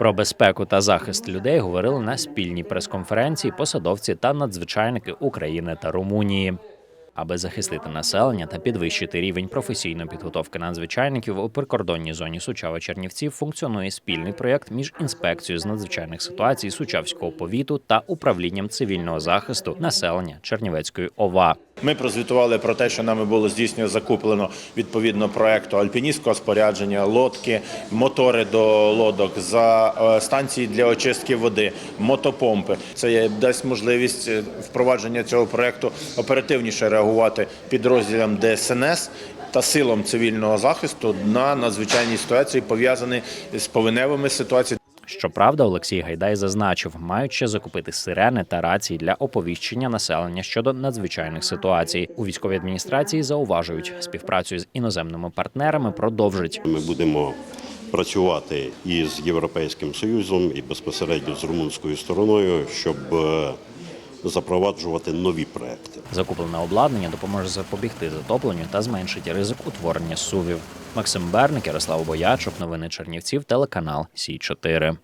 Про безпеку та захист людей говорили на спільній прес-конференції посадовці та надзвичайники України та Румунії. Аби захистити населення та підвищити рівень професійної підготовки надзвичайників у прикордонній зоні Сучава-Чернівців функціонує спільний проєкт між інспекцією з надзвичайних ситуацій Сучавського повіту та управлінням цивільного захисту населення Чернівецької ОВА. Ми прозвітували про те, що нами було здійснено закуплено відповідно проекту альпіністського спорядження, лодки, мотори до лодок, за е, станції для очистки води, мотопомпи. Це дасть можливість е, впровадження цього проекту оперативніше реагувати підрозділам ДСНС. Та силам цивільного захисту на надзвичайні ситуації пов'язані з повеневими ситуаціями. Щоправда, Олексій Гайдай зазначив, мають ще закупити сирени та рації для оповіщення населення щодо надзвичайних ситуацій. У військовій адміністрації зауважують, співпрацю з іноземними партнерами продовжить. Ми будемо працювати і з Європейським Союзом, і безпосередньо з румунською стороною, щоб е, запроваджувати нові проекти. Закуплене обладнання допоможе запобігти затопленню та зменшить ризик утворення сувів. Максим Берник, Ярослав Боячук, новини Чернівців, телеканал Сі 4